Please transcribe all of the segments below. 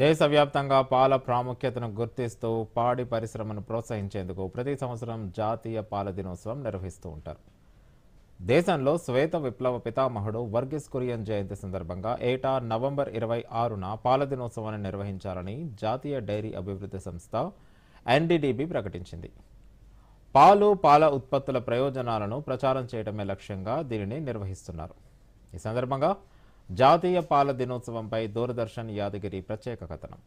దేశవ్యాప్తంగా పాల ప్రాముఖ్యతను గుర్తిస్తూ పాడి పరిశ్రమను ప్రోత్సహించేందుకు ప్రతి సంవత్సరం జాతీయ పాల దినోత్సవం నిర్వహిస్తూ ఉంటారు. దేశంలో శ్వేత విప్లవ పితామహుడు వర్గీస్ కురియన్ జయంతి సందర్భంగా ఏటా నవంబర్ ఇరవై ఆరున పాల దినోత్సవాన్ని నిర్వహించాలని జాతీయ డైరీ అభివృద్ధి సంస్థ ఎన్డీడీబీ ప్రకటించింది. పాలు పాల ఉత్పత్తుల ప్రయోజనాలను ప్రచారం చేయడమే లక్ష్యంగా దీనిని నిర్వహిస్తున్నారు. ఈ సందర్భంగా జాతీయ పాల దినోత్సవంపై దూరదర్శన్ యాదగిరి ప్రత్యేక కథనం.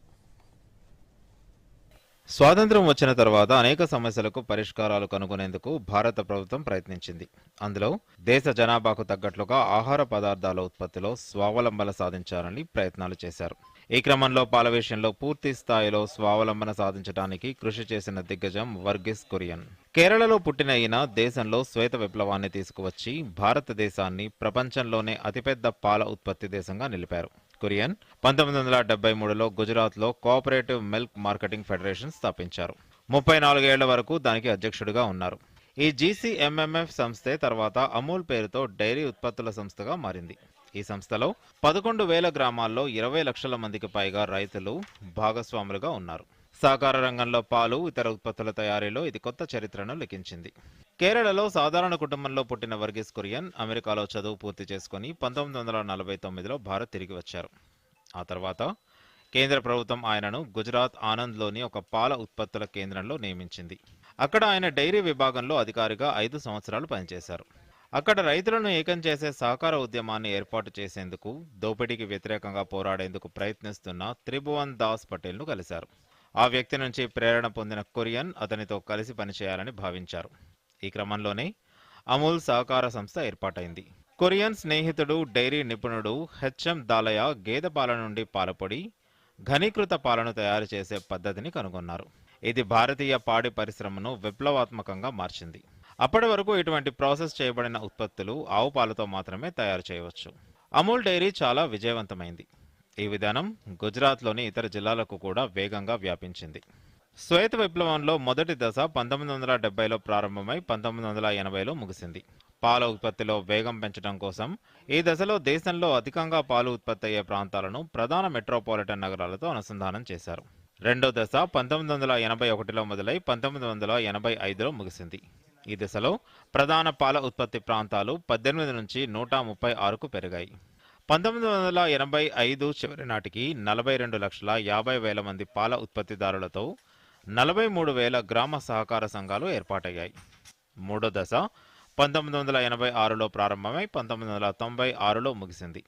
స్వాతంత్రం వచ్చిన తర్వాత అనేక సమస్యలకు పరిష్కారాలు కనుగొనేందుకు భారత ప్రభుత్వం ప్రయత్నించింది. అందులో దేశ జనాభాకు తగ్గట్లుగా ఆహార పదార్థాల ఉత్పత్తిలో స్వావలంబన సాధించాలని ప్రయత్నాలు చేశారు. ఈ క్రమంలో పాల విషయంలో పూర్తి స్థాయిలో స్వావలంబన సాధించడానికి కృషి చేసిన దిగ్గజం వర్గీస్ కురియన్. కేరళలో పుట్టిన ఈయన దేశంలో శ్వేత విప్లవాన్ని తీసుకువచ్చి భారతదేశాన్ని ప్రపంచంలోనే అతిపెద్ద పాల ఉత్పత్తి దేశంగా నిలిపారు. కురియన్ పంతొమ్మిది వందల డెబ్బై మూడులో గుజరాత్లో కోఆపరేటివ్ మిల్క్ మార్కెటింగ్ ఫెడరేషన్ స్థాపించారు. ముప్పై నాలుగేళ్ళ వరకు దానికి అధ్యక్షుడిగా ఉన్నారు. ఈ జీసీఎంఎంఎఫ్ సంస్థే తర్వాత అమూల్ పేరుతో డైరీ ఉత్పత్తుల సంస్థగా మారింది. ఈ సంస్థలో పదకొండు వేల గ్రామాల్లో ఇరవై లక్షల మందికి పైగా రైతులు భాగస్వాములుగా ఉన్నారు. సహకార రంగంలో పాలు ఇతర ఉత్పత్తుల తయారీలో ఇది కొత్త చరిత్రను లిఖించింది కేరళలో సాధారణ కుటుంబంలో పుట్టిన వర్గీస్ కురియన్ అమెరికాలో చదువు పూర్తి చేసుకుని పంతొమ్మిది వందల నలభై తొమ్మిదిలో భారత్ తిరిగి వచ్చారు. ఆ తర్వాత కేంద్ర ప్రభుత్వం ఆయనను గుజరాత్ ఆనంద్లోని ఒక పాల ఉత్పత్తుల కేంద్రంలో నియమించింది. అక్కడ ఆయన డైరీ విభాగంలో అధికారిగా ఐదు సంవత్సరాలు పనిచేశారు. అక్కడ రైతులను ఏకం చేసే సహకార ఉద్యమాన్ని ఏర్పాటు చేసేందుకు దోపిడీకి వ్యతిరేకంగా పోరాడేందుకు ప్రయత్నిస్తున్న త్రిభువన్ దాస్ పటేల్ను కలిశారు. ఆ వ్యక్తి నుంచి ప్రేరణ పొందిన కొరియన్ అతనితో కలిసి పనిచేయాలని భావించారు. ఈ క్రమంలోనే అమూల్ సహకార సంస్థ ఏర్పాటైంది. కొరియన్ స్నేహితుడు డైరీ నిపుణుడు హెచ్ఎం దాలయ గేదె పాల నుండి పాలపొడి ఘనీకృత పాలను తయారు చేసే పద్ధతిని కనుగొన్నారు. ఇది భారతీయ పాడి పరిశ్రమను విప్లవాత్మకంగా మార్చింది. అప్పటి వరకు ఇటువంటి ప్రాసెస్ చేయబడిన ఉత్పత్తులు ఆవు పాలతో మాత్రమే తయారు చేయవచ్చు. అమూల్ డైరీ చాలా విజయవంతమైంది. ఈ విధానం గుజరాత్లోని ఇతర జిల్లాలకు కూడా వేగంగా వ్యాపించింది. శ్వేత విప్లవంలో మొదటి దశ పంతొమ్మిది వందల డెబ్బైలో ప్రారంభమై పంతొమ్మిది వందల ఎనభైలో ముగిసింది. పాల ఉత్పత్తిలో వేగం పెంచడం కోసం ఈ దశలో దేశంలో అధికంగా పాలు ఉత్పత్తి అయ్యే ప్రాంతాలను ప్రధాన మెట్రోపాలిటన్ నగరాలతో అనుసంధానం చేశారు. రెండో దశ పంతొమ్మిది వందల ఎనభై ఒకటిలో మొదలై పంతొమ్మిది వందల ఎనభై ఐదులో ముగిసింది. ఈ దశలో ప్రధాన పాల ఉత్పత్తి ప్రాంతాలు పద్దెనిమిది నుంచి నూట ముప్పై ఆరుకు పెరిగాయి. పంతొమ్మిది వందల ఎనభై ఐదు చివరి నాటికి నలభై రెండు లక్షల యాభై వేల మంది పాల ఉత్పత్తిదారులతో నలభై మూడు వేల గ్రామ సహకార సంఘాలు ఏర్పాటయ్యాయి. మూడో దశ పంతొమ్మిది వందల ఎనభై ఆరులో ప్రారంభమై పంతొమ్మిది వందల తొంభై ఆరులో ముగిసింది.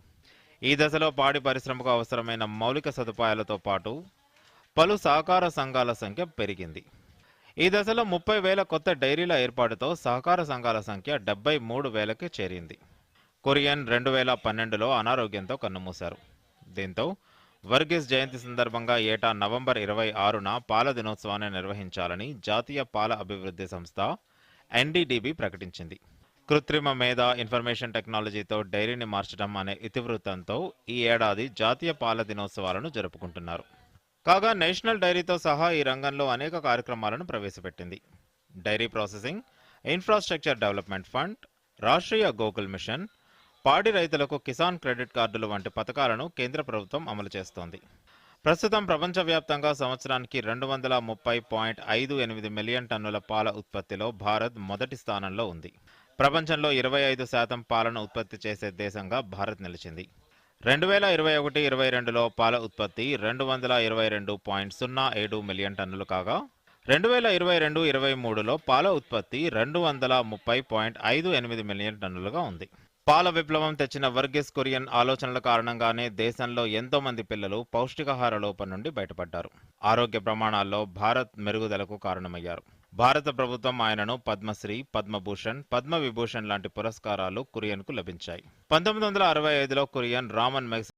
ఈ దశలో పాడి పరిశ్రమకు అవసరమైన మౌలిక సదుపాయాలతో పాటు పలు సహకార సంఘాల సంఖ్య పెరిగింది. ఈ దశలో ముప్పై వేల కొత్త డైరీల ఏర్పాటుతో సహకార సంఘాల సంఖ్య డెబ్బై మూడు వేలకి చేరింది. కొరియన్ రెండు వేల పన్నెండులో అనారోగ్యంతో కన్నుమూశారు. దీంతో వర్గీస్ జయంతి సందర్భంగా ఏటా నవంబర్ ఇరవై ఆరున పాల దినోత్సవాన్ని నిర్వహించాలని జాతీయ పాల అభివృద్ధి సంస్థ ఎన్డీడీబీ ప్రకటించింది. కృత్రిమ మేధ ఇన్ఫర్మేషన్ టెక్నాలజీతో డైరీని మార్చడం అనే ఇతివృత్తంతో ఈ ఏడాది జాతీయ పాల దినోత్సవాలను జరుపుకుంటున్నారు. కాగా నేషనల్ డైరీతో సహా ఈ రంగంలో అనేక కార్యక్రమాలను ప్రవేశపెట్టింది. Dairy processing infrastructure development fund Rashtriya Gokul mission పాడి రైతులకు కిసాన్ క్రెడిట్ కార్డులు వంటి పథకాలను కేంద్ర ప్రభుత్వం అమలు చేస్తోంది. ప్రస్తుతం ప్రపంచవ్యాప్తంగా సంవత్సరానికి రెండు వందల ముప్పై పాయింట్ ఐదు ఎనిమిది మిలియన్ టన్నుల పాల ఉత్పత్తిలో భారత్ మొదటి స్థానంలో ఉంది. ప్రపంచంలో ఇరవై ఐదు శాతం పాలను ఉత్పత్తి చేసే దేశంగా భారత్ నిలిచింది. రెండు వేల ఇరవై ఒకటి ఇరవై రెండులో పాల ఉత్పత్తి రెండు వందల ఇరవై రెండు పాయింట్ సున్నా ఏడు మిలియన్ టన్నులు కాగా రెండు వేల ఇరవై రెండు ఇరవై మూడులో పాల ఉత్పత్తి రెండు వందల ముప్పై పాయింట్ ఐదు ఎనిమిది మిలియన్ టన్నులుగా ఉంది. పాల విప్లవం తెచ్చిన వర్గీస్ కొరియన్ ఆలోచనల కారణంగానే దేశంలో ఎంతో మంది పిల్లలు పౌష్టికాహార లోపం నుండి బయటపడ్డారు. ఆరోగ్య ప్రమాణాల్లో భారత్ మెరుగుదలకు కారణమయ్యారు. భారత ప్రభుత్వం ఆయనను పద్మశ్రీ పద్మభూషణ్ పద్మ విభూషణ్ లాంటి పురస్కారాలు కురియన్కు లభించాయి. పంతొమ్మిది వందల అరవై ఐదులో కురియన్ రామన్ మెగ్స్